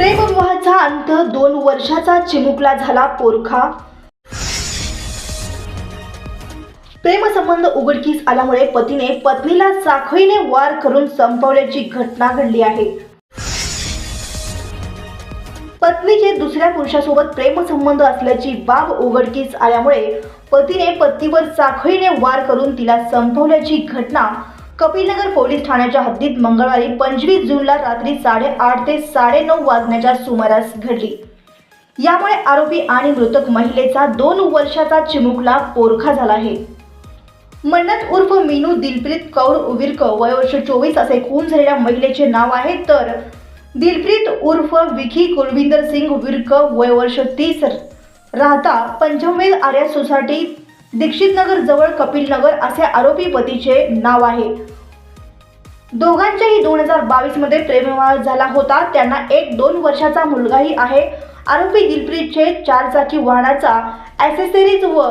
प्रेमविवाहाचा अंत दोन वर्षाचा चिमुकला झाला पोरखा. प्रेमसंबंध उघडकीस आल्यामुळे पतीने पत्नीला साखळीने वार करून संपवल्याची घटना घडली आहे. पत्नीचे दुसऱ्या पुरुषासोबत प्रेमसंबंध असल्याची बाब उघडकीस आल्यामुळे पतीने पत्नीवर साखळीने वार करून तिला संपवल्याची घटना कपिलनगर पोलीस ठाण्याच्या हद्दीत मंगळवारी पंचवीस जूनला रात्री साडेआठ ते साडेनऊ वाजण्याच्या सुमारास घडली. यामुळे आरोपी आणि मृतक महिलेचा दोन वर्षाचा चिमुकला पोरखा झाला आहे. मन्नत उर्फ मीनू दिलप्रीत कौर उविरक वयवर्ष चोवीस असे खून झालेल्या महिलेचे नाव आहे तर दिलप्रीत उर्फ विखी कुलविंदर सिंग उविरक वयवर्ष तीस. राहता पंचमेल आर्या सोसायटी दीक्षित नगर जवळ कपिल नगर असे आरोपी पतीचे नाव आहे. दोघांच्याही दोन हजार बावीसमध्ये प्रेमविवाह झाला होता. त्यांना एक दोन वर्षाचा मुलगाही आहे. आरोपी दिलप्रीतचे चारचाकी वाहनाचा ॲसेसरीज व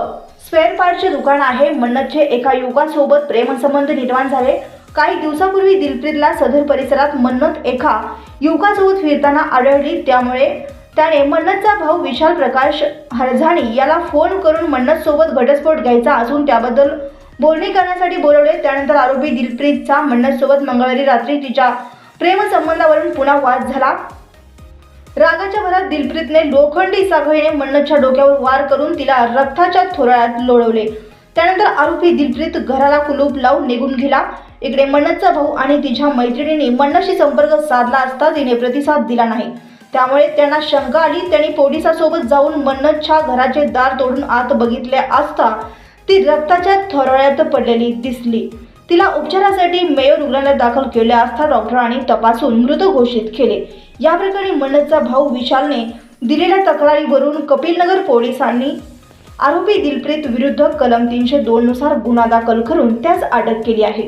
स्पेअर पार्टचे दुकान आहे. मन्नतचे एका युवकासोबत प्रेमसंबंध निर्माण झाले. काही दिवसापूर्वी दिलप्रीतला सदर परिसरात मन्नत एका युवकासोबत फिरताना आढळली. त्यामुळे त्याने मन्नतचा भाऊ विशाल प्रकाश हरझाणी याला फोन करून मन्नत सोबत घटस्फोट घ्यायचा असून त्याबद्दल बोलणी करण्यासाठी बोलवले. त्यानंतर आरोपी दिलप्रीतचा मन्नत सोबत मंगळवारी रात्री तिच्या प्रेमसंबंधावरून पुन्हा वाद झाला. रागाच्या भरात दिलप्रीतने लोखंडी साखळीने मन्नतच्या डोक्यावर वार करून तिला रक्ताच्या थोराळ्यात लोळवले. त्यानंतर आरोपी दिलप्रीत घराला कुलूप लावून निघून गेला. इकडे मन्नतचा भाऊ आणि तिच्या मैत्रिणीने मन्नतशी संपर्क साधला असता तिने प्रतिसाद दिला नाही. त्यामुळे त्यांना शंका आली. त्यांनी पोलिसासोबत जाऊन मन्नतच्या घराचे दार तोडून आत बघितले असता ती रक्ताच्या थोराळ्यात पडलेली दिसली. तिला उपचारासाठी मेयो रुग्णालयात दाखल केले असता डॉक्टरांनी तपासून मृत घोषित केले. या प्रकरणी मन्नतचा भाऊ विशालने दिलेल्या तक्रारीवरून कपिलनगर पोलिसांनी आरोपी दिलप्रीत विरुद्ध कलम तीनशे दोन नुसार गुन्हा दाखल करून त्यास अटक केली आहे.